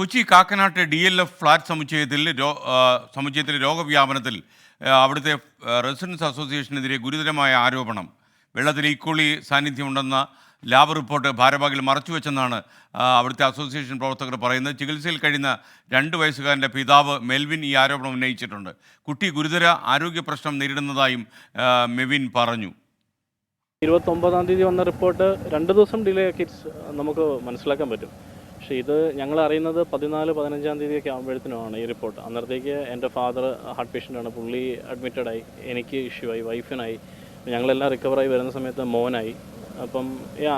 കൊച്ചി കാക്കനാട്ട് D L F flat സമുച്ചയത്തിൽ സമുച്ചയത്തിലെ രോഗവ്യാപനത്തിൽ അവിടുത്തെ റെസിഡൻസ് അസോസിയേഷനെതിരെ ഗുരുതരമായ ആരോപണം. വെള്ളത്തിൽ ഈക്കോളി സാന്നിധ്യമുണ്ടെന്ന ലാബ് റിപ്പോർട്ട് ഭാരവാഹികൾ മറച്ചുവെച്ചെന്നാണ് അവിടുത്തെ അസോസിയേഷൻ പ്രവർത്തകർ പറയുന്നത്. ചികിത്സയിൽ കഴിയുന്ന രണ്ട് വയസ്സുകാരന്റെ പിതാവ് മെൽവിൻ ഈ ആരോപണം ഉന്നയിച്ചിട്ടുണ്ട്. കുട്ടി ഗുരുതര ആരോഗ്യ പ്രശ്നം നേരിടുന്നതായും മെവിൻ പറഞ്ഞു. ഇരുപത്തൊമ്പതാം തീയതി വന്ന റിപ്പോർട്ട് രണ്ട് ദിവസം ഡിലേ ആക്കി നമുക്ക് മനസ്സിലാക്കാൻ പറ്റും. പക്ഷേ ഇത് ഞങ്ങൾ അറിയുന്നത് പതിനാല് പതിനഞ്ചാം തീയതിയൊക്കെ ആകുമ്പോഴത്തേനുമാണ് ഈ റിപ്പോർട്ട് അന്നേരത്തേക്ക് എന്റെ ഫാദർ ഹാർട്ട് പേഷ്യന്റാണ് പുള്ളി അഡ്മിറ്റഡായി എനിക്ക് ഇഷ്യൂ ആയി. വൈഫിനായി ഞങ്ങളെല്ലാം റിക്കവറായി വരുന്ന സമയത്ത് മോനായി. അപ്പം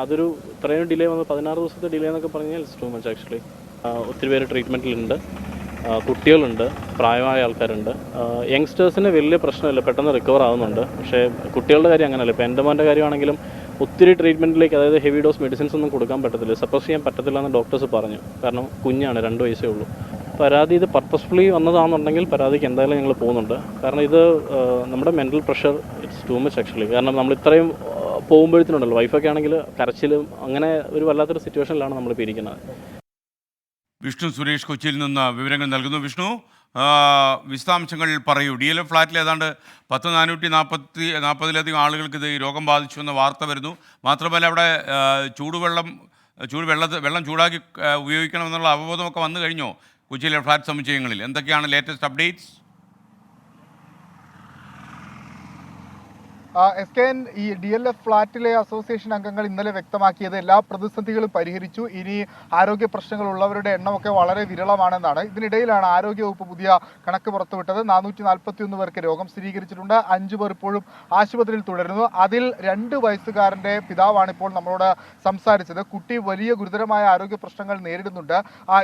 അതൊരു ഇത്രയും ഡിലേ വന്നത് പതിനാറ് ദിവസത്തെ ഡിലേ എന്നൊക്കെ പറഞ്ഞാൽ ഇറ്റ്സ് ടു മച്ച് ആക്ച്വലി ഒത്തിരി പേര് ട്രീറ്റ്മെന്റിലുണ്ട് കുട്ടികളുണ്ട്. പ്രായമായ ആൾക്കാരുണ്ട്. യങ്സ്റ്റേഴ്സിന് വലിയ പ്രശ്നമില്ല. പെട്ടെന്ന് റിക്കവർ ആവുന്നുണ്ട്. പക്ഷേ കുട്ടികളുടെ കാര്യം അങ്ങനെയല്ല ഇപ്പോൾ എന്റെ മോന്റെ കാര്യമാണെങ്കിലും ഒത്തിരി ട്രീറ്റ്മെന്റിലേക്ക് അതായത് ഹെവി ഡോസ് മെഡിസിൻസ് ഒന്നും കൊടുക്കാൻ പറ്റത്തില്ല. സപ്പോസ് ചെയ്യാൻ പറ്റത്തില്ല എന്ന് ഡോക്ടേഴ്സ് പറഞ്ഞു. കാരണം കുഞ്ഞാണ് രണ്ട് വയസ്സേ ഉള്ളൂ. പരാതി ഇത് പർപ്പസ്ഫുള്ളി വന്നതാണെന്നുണ്ടെങ്കിൽ പരാതിക്ക് എന്തായാലും ഞങ്ങൾ പോകുന്നുണ്ട്. കാരണം ഇത് നമ്മുടെ mental pressure it's too much actually കാരണം നമ്മൾ ഇത്രയും പോകുമ്പോഴത്തേനുണ്ടല്ലോ. വൈഫൊക്കെ ആണെങ്കിൽ കരച്ചിലും അങ്ങനെ ഒരു വല്ലാത്തൊരു സിറ്റുവേഷനിലാണ് നമ്മളിപ്പോൾ ഇരിക്കുന്നത്. വിഷ്ണു സുരേഷ് കൊച്ചിയിൽ നിന്ന് വിവരങ്ങൾ നൽകുന്നു. വിഷ്ണു ആ, വിശദാംശങ്ങൾ പറയൂ. ഡി എൽ എഫ് ഫ്ലാറ്റിൽ ഏതാണ്ട് പത്ത് നാനൂറ്റി നാൽപ്പത്തി നാൽപ്പതിലധികം ആളുകൾക്ക് ഇത് രോഗം ബാധിച്ചു എന്ന വാർത്ത വരുന്നു. മാത്രമല്ല അവിടെ ചൂടുവെള്ളം ചൂട് വെള്ളത്തിൽ വെള്ളം ചൂടാക്കി ഉപയോഗിക്കണമെന്നുള്ള അവബോധമൊക്കെ വന്നു കഴിഞ്ഞോ? കൊച്ചിയിലെ ഫ്ലാറ്റ് സമുച്ചയങ്ങളിൽ. എന്തൊക്കെയാണ് latest updates S K N ഈ ഡി എൽ എഫ് ഫ്ളാറ്റിലെ അസോസിയേഷൻ അംഗങ്ങൾ ഇന്നലെ വ്യക്തമാക്കിയത് എല്ലാ പ്രതിസന്ധികളും പരിഹരിച്ചു. ഇനി ആരോഗ്യ പ്രശ്നങ്ങൾ ഉള്ളവരുടെ എണ്ണമൊക്കെ വളരെ വിരളമാണെന്നാണ്. ഇതിനിടയിലാണ് ആരോഗ്യവകുപ്പ് പുതിയ കണക്ക് പുറത്തുവിട്ടത്. നാനൂറ്റി നാൽപ്പത്തി ഒന്ന് പേർക്ക് രോഗം സ്ഥിരീകരിച്ചിട്ടുണ്ട്. അഞ്ചു പേർ ഇപ്പോഴും ആശുപത്രിയിൽ തുടരുന്നു. അതിൽ രണ്ട് വയസ്സുകാരന്റെ പിതാവാണ് ഇപ്പോൾ നമ്മളോട് സംസാരിച്ചത്. കുട്ടി വലിയ ഗുരുതരമായ ആരോഗ്യ പ്രശ്നങ്ങൾ നേരിടുന്നുണ്ട്.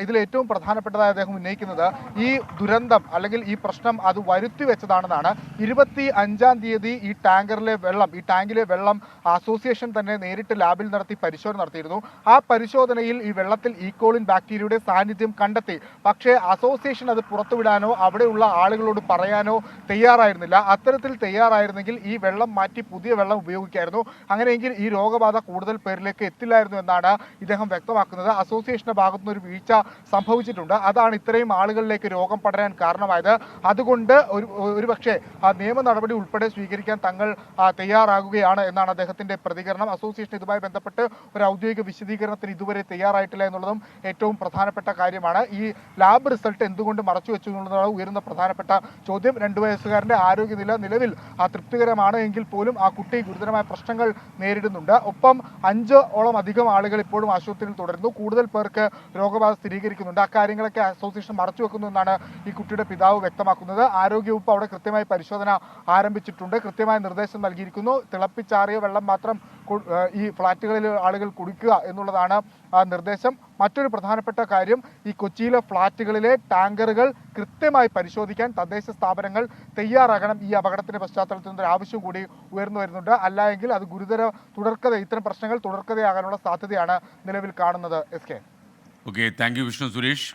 ഇതിൽ ഏറ്റവും പ്രധാനപ്പെട്ടതായി അദ്ദേഹം ഉന്നയിക്കുന്നത് ഈ ദുരന്തം അല്ലെങ്കിൽ ഈ പ്രശ്നം അത് വരുത്തി വെച്ചതാണെന്നാണ് ഇരുപത്തി അഞ്ചാം തീയതി ഈ ടാങ്കറിലെ വെള്ളം ഈ ടാങ്കിലെ വെള്ളം അസോസിയേഷൻ തന്നെ നേരിട്ട് ലാബിൽ നടത്തി പരിശോധന നടത്തിയിരുന്നു. ആ പരിശോധനയിൽ ഈ വെള്ളത്തിൽ ഈക്കോളിൻ ബാക്ടീരിയയുടെ സാന്നിധ്യം കണ്ടെത്തി. പക്ഷേ അസോസിയേഷൻ അത് പുറത്തുവിടാനോ അവിടെയുള്ള ആളുകളോട് പറയാനോ തയ്യാറായിരുന്നില്ല. അത്തരത്തിൽ തയ്യാറായിരുന്നെങ്കിൽ ഈ വെള്ളം മാറ്റി പുതിയ വെള്ളം ഉപയോഗിക്കായിരുന്നു. അങ്ങനെയെങ്കിൽ ഈ രോഗബാധ കൂടുതൽ പേരിലേക്ക് എത്തില്ലായിരുന്നു എന്നാണ് ഇദ്ദേഹം വ്യക്തമാക്കുന്നത്. അസോസിയേഷന്റെ ഭാഗത്തുനിന്ന് ഒരു വീഴ്ച സംഭവിച്ചിട്ടുണ്ട്. അതാണ് ഇത്രയും ആളുകളിലേക്ക് രോഗം പടരാൻ കാരണമായത്. അതുകൊണ്ട് ഒരു ഒരുപക്ഷെ ആ നിയമ നടപടി ഉൾപ്പെടെ സ്വീകരിക്കാൻ തങ്ങൾ തയ്യാറാകുകയാണ് എന്നാണ് അദ്ദേഹത്തിന്റെ പ്രതികരണം. അസോസിയേഷൻ ഇതുമായി ബന്ധപ്പെട്ട് ഒരു ഔദ്യോഗിക വിശദീകരണത്തിന് ഇതുവരെ തയ്യാറായിട്ടില്ല എന്നുള്ളതും ഏറ്റവും പ്രധാനപ്പെട്ട കാര്യമാണ്. ഈ ലാബ് റിസൾട്ട് എന്തുകൊണ്ട് മറച്ചു വെച്ചു എന്നുള്ളതാണ് ഉയരുന്ന പ്രധാനപ്പെട്ട ചോദ്യം. രണ്ടു വയസ്സുകാരന്റെ ആരോഗ്യനില നിലവിൽ തൃപ്തികരമാണ് എങ്കിൽ പോലും ആ കുട്ടി ഗുരുതരമായ പ്രശ്നങ്ങൾ നേരിടുന്നുണ്ട്. ഒപ്പം അഞ്ച് ഓളം അധികം ആളുകൾ ഇപ്പോഴും ആശുപത്രിയിൽ തുടരുന്നു. കൂടുതൽ പേർക്ക് രോഗബാധ സ്ഥിരീകരിക്കുന്നുണ്ട്. അക്കാര്യങ്ങളൊക്കെ അസോസിയേഷൻ മറച്ചു വെക്കുന്നു എന്നാണ് ഈ കുട്ടിയുടെ പിതാവ് വ്യക്തമാക്കുന്നത്. ആരോഗ്യവകുപ്പ് അവിടെ കൃത്യമായി പരിശോധന ആരംഭിച്ചിട്ടുണ്ട്. കൃത്യമായ നിർദ്ദേശം നൽകിയിരിക്കുന്നു. തിളപ്പിച്ചാറിയ വെള്ളം മാത്രം ഈ ഫ്ളാറ്റുകളിൽ ആളുകൾ കുടിക്കുക എന്നുള്ളതാണ് നിർദ്ദേശം. മറ്റൊരു പ്രധാനപ്പെട്ട കാര്യം ഈ കൊച്ചിയിലെ ഫ്ളാറ്റുകളിലെ ടാങ്കറുകൾ കൃത്യമായി പരിശോധിക്കാൻ തദ്ദേശ സ്ഥാപനങ്ങൾ തയ്യാറാകണം. ഈ അപകടത്തിന്റെ പശ്ചാത്തലത്തിൽ നിന്ന് ഒരു ആവശ്യം കൂടി ഉയർന്നു വരുന്നുണ്ട്. അല്ല എങ്കിൽ അത് ഗുരുതര തുടർക്കഥ ഇത്തരം പ്രശ്നങ്ങൾ തുടർക്കഥയാകാനുള്ള സാധ്യതയാണ് നിലവിൽ കാണുന്നത്. S K. Okay thank you Vishnu Suresh